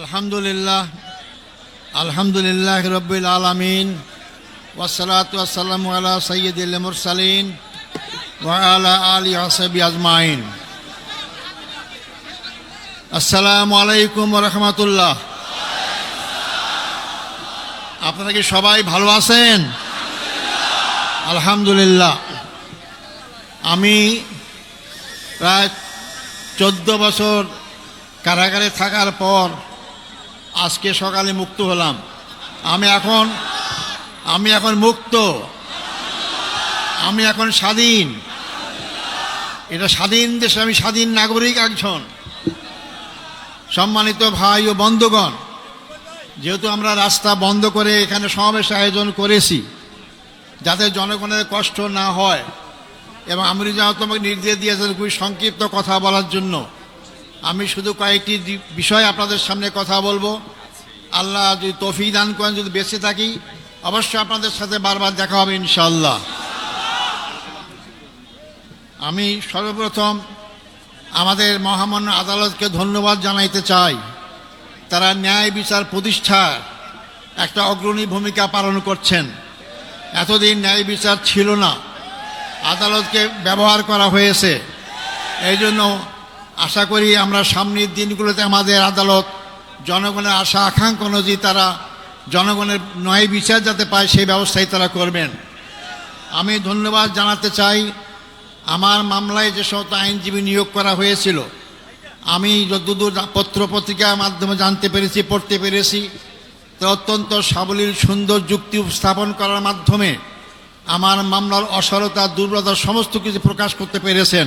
আলহামদুলিল্লাহ আলহামদুলিল্লাহ রব্বিল আলমিন ওয়াসালাত ওয়াসালাম আলা সৈয়দুল মুরসালিন ওয়া আলা আলী হাসাবি আজমাইন। আসসালামু আলাইকুম রহমতুল্লাহ। আপনারা কি সবাই ভালো আছেন? আলহামদুলিল্লাহ। আমি প্রায় চোদ্দ বছর কারাগারে থাকার পর আজকে সকালে মুক্ত হলাম। আমি এখন আমি এখন মুক্ত। আমি এখন স্বাধীন। এটা স্বাধীন দেশে আমি স্বাধীন নাগরিক একজন। সম্মানিত ভাই ও বন্ধুগণ, যেহেতু আমরা রাস্তা বন্ধ করে এখানে সমাবেশ আয়োজন করেছি, যাতে জনগণের কষ্ট না হয়, এবং আমি যেন তোমাকে নির্দেশ দিয়েছেন খুবই সংক্ষিপ্ত কথা বলার জন্য। আমি শুধু কয়েকটি বিষয় আপনাদের সামনে কথা বলব। আল্লাহ যদি তফি দান করেন, যদি বেঁচে থাকি, অবশ্যই আপনাদের সাথে বারবার দেখা হবে ইনশাল্লাহ আমি সর্বপ্রথম আমাদের মহামান্য আদালতকে ধন্যবাদ জানাইতে চাই। তারা ন্যায় বিচার প্রতিষ্ঠার একটা অগ্রণী ভূমিকা পালন করছেন। এতদিন ন্যায় বিচার ছিল না। আদালতকে ব্যবহার করা হয়েছে। এই জন্য আশা করি আমরা সামনের দিনগুলোতে আমাদের আদালত জনগণের আশা, আকাঙ্ক্ষা অনুযায়ী তারা জনগণের ন্যায় বিচার যাতে পায়, সেই ব্যবস্থাই তারা করবেন। আমি ধন্যবাদ জানাতে চাই, আমার মামলায় যে সমস্ত আইনজীবী নিয়োগ করা হয়েছিল, আমি যতদূর পত্র পত্রিকার মাধ্যমে জানতে পেরেছি, পড়তে পেরেছি, তো অত্যন্ত সাবলীল, সুন্দর যুক্তি উপস্থাপন করার মাধ্যমে আমার মামলার অসরতা দুর্বলতা, সমস্ত কিছু প্রকাশ করতে পেরেছেন।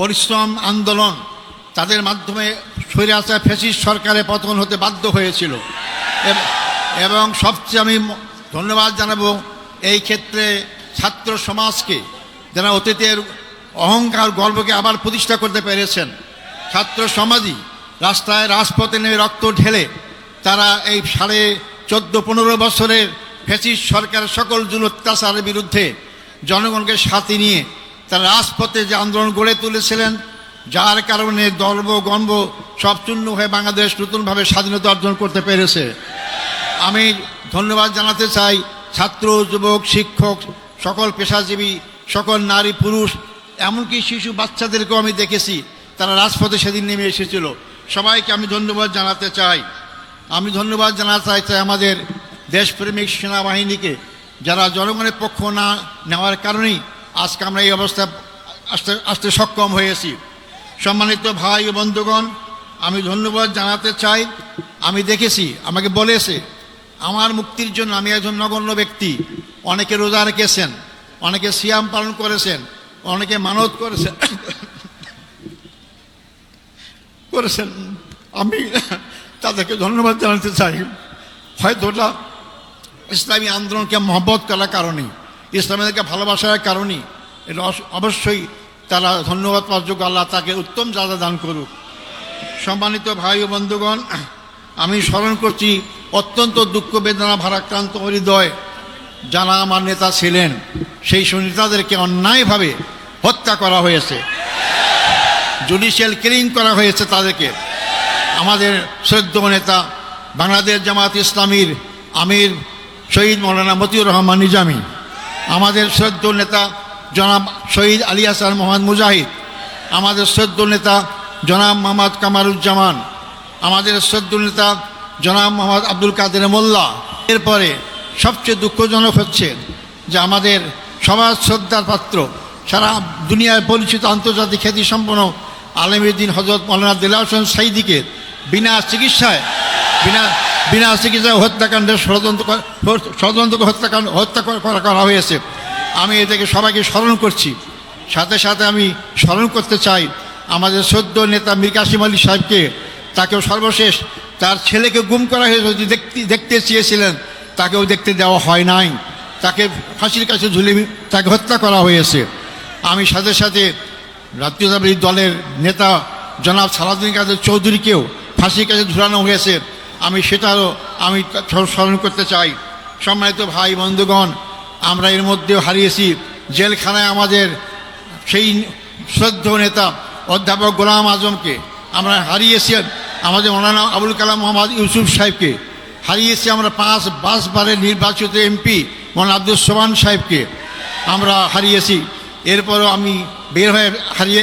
পরিশ্রম, আন্দোলন, তাদের মাধ্যমে সরে আসা ফেসিস সরকারের পতন হতে বাধ্য হয়েছিল। এবং সবচেয়ে আমি ধন্যবাদ জানাব এই ক্ষেত্রে ছাত্র সমাজকে যারা অতীতের অহংকার গর্বকে আবার প্রতিষ্ঠা করতে পেরেছেন। ছাত্র সমাজই রাস্তায় রাজপথে নেমে রক্ত ঢেলে তারা এই সাড়ে চোদ্দ, পনেরো বছরের ফেসিস সরকার সকল জুল অত্যাচারের বিরুদ্ধে জনগণকে সাথে নিয়ে তারা রাজপথে যে আন্দোলন গড়ে তুলেছিলেন, যার কারণে গর্ব গর্ব সব চূর্ণ হয়ে বাংলাদেশ নতুনভাবে স্বাধীনতা অর্জন করতে পেরেছে। আমি ধন্যবাদ জানাতে চাই ছাত্র, যুবক, শিক্ষক, সকল পেশাজীবী, সকল নারী, পুরুষ, এমনকি শিশু বাচ্চাদেরকেও আমি দেখেছি, তারা রাজপথে সেদিন নেমে এসেছিল। সবাইকে আমি ধন্যবাদ জানাতে চাই। আমি ধন্যবাদ জানাতে চাই চাই আমাদের দেশপ্রেমিক সেনাবাহিনীকে, যারা জনগণের পক্ষ না নেওয়ার কারণেই আজকে আমরা এই অবস্থা আসতে আসতে সক্ষম হয়েছি। সম্মানিত ভাই ও বন্ধুগণ, আমি ধন্যবাদ জানাতে চাই। আমি দেখেছি, আমাকে বলেছে, আমার মুক্তির জন্য আমি একজন নগণ্য ব্যক্তি। অনেকে রোজা রেখেছেন, অনেকে সিয়াম পালন করেছেন, অনেকে মানত করেছেন। করেছেন। আমি তাদেরকে ধন্যবাদ জানাতে চাই। হয়তো ওটা ইসলামী আন্দোলনকে মহব্বত করার কারণে। ইসলামীদেরকে ভালোবাসার কারণেই এটা অবশ্যই তারা ধন্যবাদ পাওয়ার আল্লাহ তাকে উত্তম জাদা দান করুক। সম্মানিত ভাই ও বন্ধুগণ, আমি স্মরণ করছি অত্যন্ত দুঃখ বেদনা ভারাক্রান্ত হৃদয় যারা আমার নেতা ছিলেন, সেই সব নেতাদেরকে অন্যায়ভাবে হত্যা করা হয়েছে। জুডিশিয়াল কিলিং করা হয়েছে তাদেরকে। আমাদের সদ্য নেতা বাংলাদেশ জামাত ইসলামীর আমির শহীদ মৌলানা মতিউর রহমান নিজামী। আমাদের সদ্য নেতা জনাব শহীদ আলী হাসান মোহাম্মদ মুজাহিদ, আমাদের সদ্য নেতা জনাব মোহাম্মদ কামারুজ্জামান, আমাদের সদ্য নেতা জনাব মোহাম্মদ আব্দুল কাদের মোল্লা। এরপরে সবচেয়ে দুঃখজনক হচ্ছে যে আমাদের সমাজ শ্রদ্ধার পাত্র, সারা দুনিয়ায় পরিচিত আন্তর্জাতিক খ্যাতিসম্পন্ন আলমীদ্দিন হজরত মৌলানা দিল্লা হোসেন সাইদিকে বিনা চিকিৎসায়, বিনা বিনা চিকিৎসায় হত্যাকাণ্ডের ষড়যন্ত্র করা- ষড়যন্ত্র হত্যাকাণ্ড হত্যা করা- হয়েছে। আমি এটাকে সবাইকে স্মরণ করছি। সাথে সাথে আমি স্মরণ করতে চাই, আমাদের সদ্য নেতা মীর কাসিম আলী সাহেবকে, তাকেও সর্বশেষ তার ছেলেকে গুম করা হয়েছে দেখতে দেখতে চেয়েছিলেন, তাকেও দেখতে দেওয়া হয় নাই। তাকে ফাঁসির কাছে ঝুলে তাকে হত্যা করা হয়েছে। আমি সাথে সাথে জাতীয়তাবাদী দলের নেতা জনাব সালাউদ্দিন কাদের চৌধুরীকেও ফাঁসির কাছে ঝুলানো হয়েছে। আমি সেটারও আমি স্মরণ করতে চাই। সম্মানিত ভাই বন্ধুগণ, আমরা এর মধ্যেও হারিয়েছি। জেলখানায় আমাদের সেই শ্রদ্ধ নেতা, অধ্যাপক গোলাম আজমকে আমরা হারিয়েছি, আমাদের মৌলানা আবুল কালাম মোহাম্মদ ইউসুফ সাহেবকে। হারিয়েছি আমরা পাঁচ পাঁচবারের নির্বাচিত এমপি মৌলানা আব্দুল সোমান সাহেবকে আমরা হারিয়েছি। এরপরও আমি বের হয়ে হারিয়ে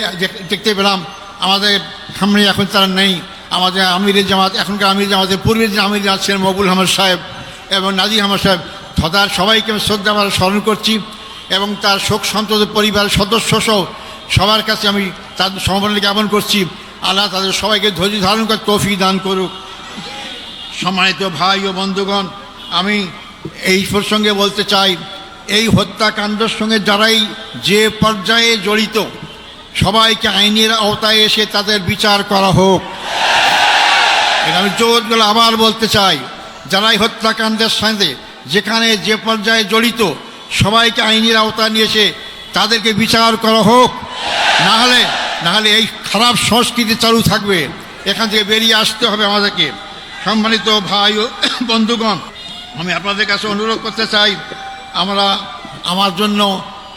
দেখতে পেলাম, আমাদের সামনে এখন তারা নেই। আমাদের আমিরের জামাত, এখনকার আমির জামাতের পূর্বের যে আমির আছেন মকবুল আহমদ সাহেব এবং নাজির আহমদ সাহেব তথার সবাইকে আমি শ্রদ্ধা আমরা স্মরণ করছি এবং তার শোক সন্তত পরিবারের সদস্য সহ সবার কাছে আমি তাদের সমবেদনা জ্ঞাপন করছি। আল্লাহ তাদের সবাইকে ধৈর্য ধারণ করে তৌফিক দান করুক। সম্মানিত ভাই ও বন্ধুগণ, আমি এই প্রসঙ্গে বলতে চাই, এই হত্যাকাণ্ডের সঙ্গে যারাই যে পর্যায়ে জড়িত, সবাইকে আইনের আওতায় এসে তাদের বিচার করা হোক। আমি জোর করে আবার বলতে চাই, যারাই হত্যাকাণ্ডের সাথে যেখানে যে পর্যায়ে জড়িত, সবাইকে আইনের আওতায় নিয়েছে তাদেরকে বিচার করা হোক। না হলে না হলে এই খারাপ সংস্কৃতি চালু থাকবে। এখান থেকে বেরিয়ে আসতে হবে আমাদেরকে। সম্মানিত ভাই ও বন্ধুগণ, আমি আপনাদের কাছে অনুরোধ করতে চাই, আমরা আমার জন্য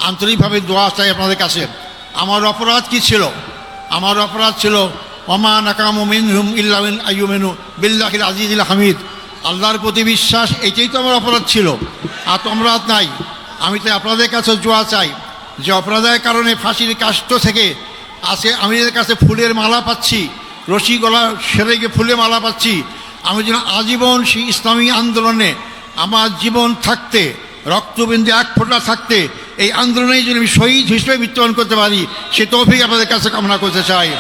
আন্তরিকভাবে দোয়া চাই আপনাদের কাছে। আমার অপরাধ কি ছিল? আমার অপরাধ ছিল অমা নাকাম মিনহুম ইল্লামিন আইয়ুমেনু। বিল্লাহিল আজিজুল হামিদ। আল্লাহর প্রতি বিশ্বাস, এটাই তো আমার অপরাধ ছিল। আর তো অপরাধ নাই। আমি তো আপনাদের কাছে জোয়া চাই যে অপরাধের কারণে ফাঁসির কাষ্ট থেকে আছে, আমি এদের কাছে ফুলের মালা পাচ্ছি, রশি গলা সেরে গিয়ে ফুলের মালা পাচ্ছি। আমি যেন আজীবন সেই ইসলামী আন্দোলনে আমার জীবন থাকতে, রক্তবিন্দু এক ফোঁটা থাকতে, এই আন্দোলনে যদি আমি শহীদ হিসেবে মৃত্যুবরণ করতে পারি, সে তৌফিক আপনাদের কাছে কামনা করতে চাই।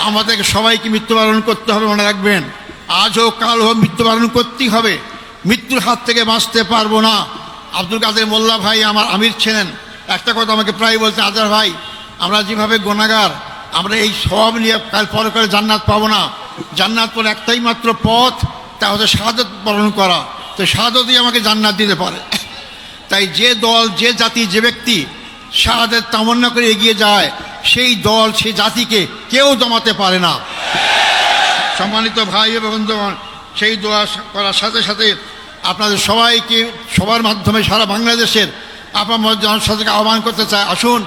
আমাদেরকে সবাইকে মৃত্যুবরণ করতে হবে, মনে রাখবেন। আজ হোক কাল হোক মৃত্যুবরণ করতেই হবে। মৃত্যুর হাত থেকে বাঁচতে পারব না। আব্দুল কাদের মোল্লা ভাই আমার আমির ছিলেন। একটা কথা আমাকে প্রায় বলতে আদার ভাই, আমরা যেভাবে গোনাগার, আমরা এই সব নিয়ে কাল পরে করে জান্নাত পাবো না। জান্নাত পরে একটাই মাত্র পথ, তা হচ্ছে শাহাদত বরণ করা। তো শাহাদতই আমাকে জান্নাত দিতে পারে। তাই যে দল, যে জাতি, যে ব্যক্তি শাহাদের তামান্না করে এগিয়ে যায় সেই দল, সেই জাতিকে কেউ দমাতে পারে না। সম্মানিত ভাই এবং সেই দোয়া করার সাথে সাথে আপনাদের সবাইকে, সবার মাধ্যমে সারা বাংলাদেশের আপনার জনসাধারণকে আহ্বান করতে চাই। আসুন,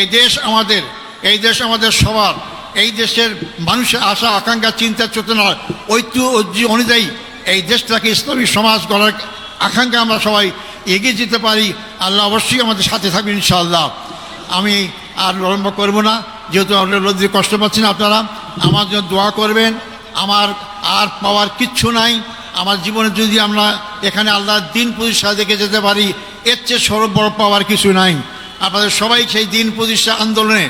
এই দেশ আমাদের, এই দেশ আমাদের সবার, এই দেশের মানুষের আশা, আকাঙ্ক্ষা, চিন্তা চেতনার ঐক্য ঐতিহ্য অনুযায়ী এই দেশটাকে ইসলামী সমাজ গড়ার আকাঙ্ক্ষা আমরা সবাই এগিয়ে যেতে পারি। আল্লাহ অবশ্যই আমাদের সাথে থাকবেন ইনশাআল্লাহ। আমি আর বিলম্ব করব না, যেহেতু আপনার রোদ্রে কষ্ট পাচ্ছেন আপনারা, আমার জন্য দোয়া করবেন, আমার আর পাওয়ার কিচ্ছু নাই, আমার জীবনে যদি আমরা এখানে আল্লাহর দিন প্রতিষ্ঠা দেখে যেতে পারি, এর চেয়ে সরব বড় পাওয়ার কিছু নাই। আপনাদের সবাই সেই দিন প্রতিষ্ঠা আন্দোলনে,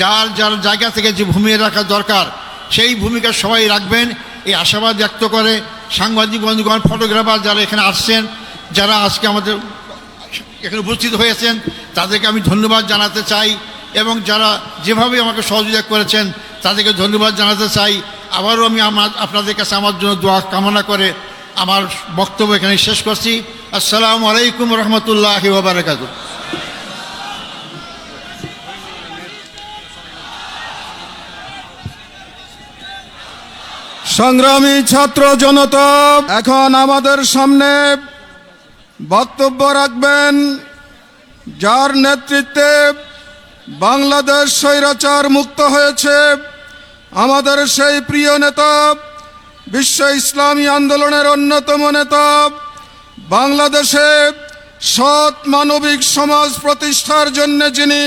যার যার জায়গা থেকে যে ভূমিকা রাখা দরকার, সেই ভূমিকা সবাই রাখবেন। এই আশাবাদ ব্যক্ত করে সাংবাদিক বন্ধুগণ, ফটোগ্রাফার যারা এখানে আসছেন, যারা আজকে আমাদের এখানে উপস্থিত হয়েছেন, তাদেরকে আমি ধন্যবাদ জানাতে চাই। এবং যারা যেভাবে আমাকে সহযোগিতা করেছেন, তাদেরকে ধন্যবাদ জানাতে চাই। আবারও আমি আমার, আপনাদের কাছে আমার জন্য দোয়া কামনা করে আমার বক্তব্য এখানে শেষ করছি। আসসালামু আলাইকুম রহমতুল্লাহ বারাকাত সংগ্রামী ছাত্র জনতা, এখন আমাদের সামনে বক্তব্য রাখবেন, যার নেতৃত্বে বাংলাদেশ স্বৈরাচার মুক্ত হয়েছে। আমাদের সেই প্রিয় নেতা, বিশ্ব ইসলামী আন্দোলনের অন্যতম নেতা, বাংলাদেশে সৎ মানবিক সমাজ প্রতিষ্ঠার জন্য যিনি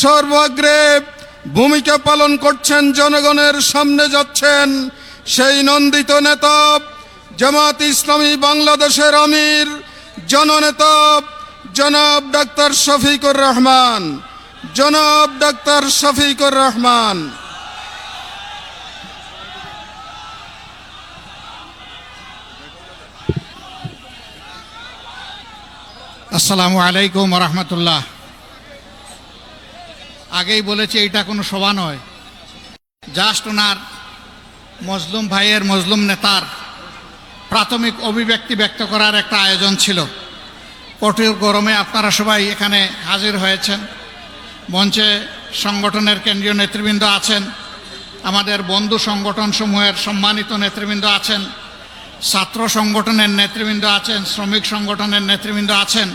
সর্বাগ্রে ভূমিকা পালন করছেন, জনগণের সামনে যাচ্ছেন, সেই নন্দিত নেতা, জামাত ইসলামী বাংলাদেশের আমির, জননেতা, জনাব ডাক্তার শফিকুর রহমান। জনাব ডাক্তার শফিকুর রহমান। আসসালামু আলাইকুম রহমতুল্লাহ। আগেই বলেছি এটা কোনো সভা নয়। জাস্ট ওনার মজলুম ভাইয়ের মজলুম নেতার প্রাথমিক অভিব্যক্তি ব্যক্ত করার একটা আয়োজন ছিল। কঠোর গরমে আপনারা সবাই এখানে হাজির হয়েছেন। মঞ্চে সংগঠনের কেন্দ্রীয় নেতৃবৃন্দ আছেন, আমাদের বন্ধু সংগঠনসমূহের সম্মানিত নেতৃবৃন্দ আছেন, ছাত্র সংগঠনের নেতৃবৃন্দ আছেন, শ্রমিক সংগঠনের নেতৃবৃন্দ আছেন,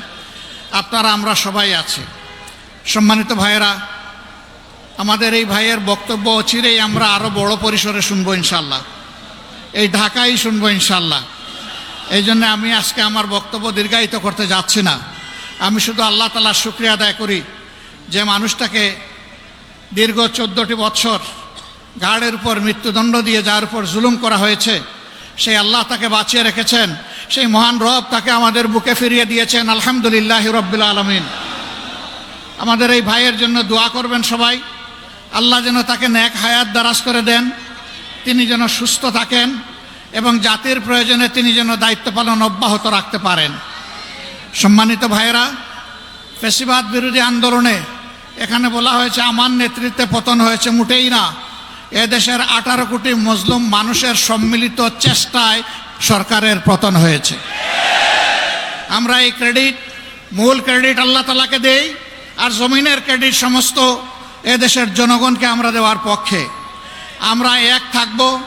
আপনারা, আমরা সবাই আছি। সম্মানিত ভাইয়েরা, আমাদের এই ভাইয়ের বক্তব্য অচিরেই আমরা আরও বড় পরিসরে শুনব ইনশাল্লাহ এই ঢাকাই শুনব ইনশাল্লাহ এই জন্য আমি আজকে আমার বক্তব্য দীর্ঘায়িত করতে যাচ্ছি না। আমি শুধু আল্লাহ তালার শুক্রিয়া আদায় করি। যে মানুষটাকে দীর্ঘ চোদ্দোটি বৎসর গার্ডের উপর মৃত্যুদণ্ড দিয়ে যার উপর জুলুম করা হয়েছে, সেই আল্লাহ তাকে বাঁচিয়ে রেখেছেন, সেই মহান রব তাকে আমাদের বুকে ফিরিয়ে দিয়েছেন, আলহামদুলিল্লাহ রব্বুল আলমিন। আমাদের এই ভাইয়ের জন্য দোয়া করবেন সবাই, আল্লাহ যেন তাকে ন্যাক হায়াত দারাজ করে দেন, তিনি যেন সুস্থ থাকেন এবং জাতির প্রয়োজনে তিনি যেন দায়িত্ব পালন অব্যাহত রাখতে পারেন। সম্মানিত ভাইয়েরা, ফেসিবাদ বিরোধী আন্দোলনে এখানে বলা হয়েছে, আমার নেতৃত্বে পতন হয়েছে মোটেই না। এদেশের আঠারো কোটি মুসলিম মানুষের সম্মিলিত চেষ্টায় সরকারের পতন হয়েছে। আমরা এই ক্রেডিট, মূল ক্রেডিট আল্লাহ তালাকে দেই, আর জমিনের ক্রেডিট সমস্ত এদেশের জনগণকে আমরা দেওয়ার পক্ষে। আমরা এক থাকব,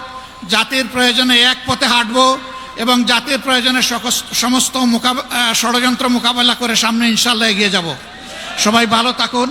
জাতির প্রয়োজনে এক পথে হাঁটব এবং জাতির প্রয়োজনে সমস্ত মোকাব- ষড়যন্ত্র মোকাবেলা করে সামনে ইনশাল্লাহ এগিয়ে যাব। সবাই ভালো থাকুন।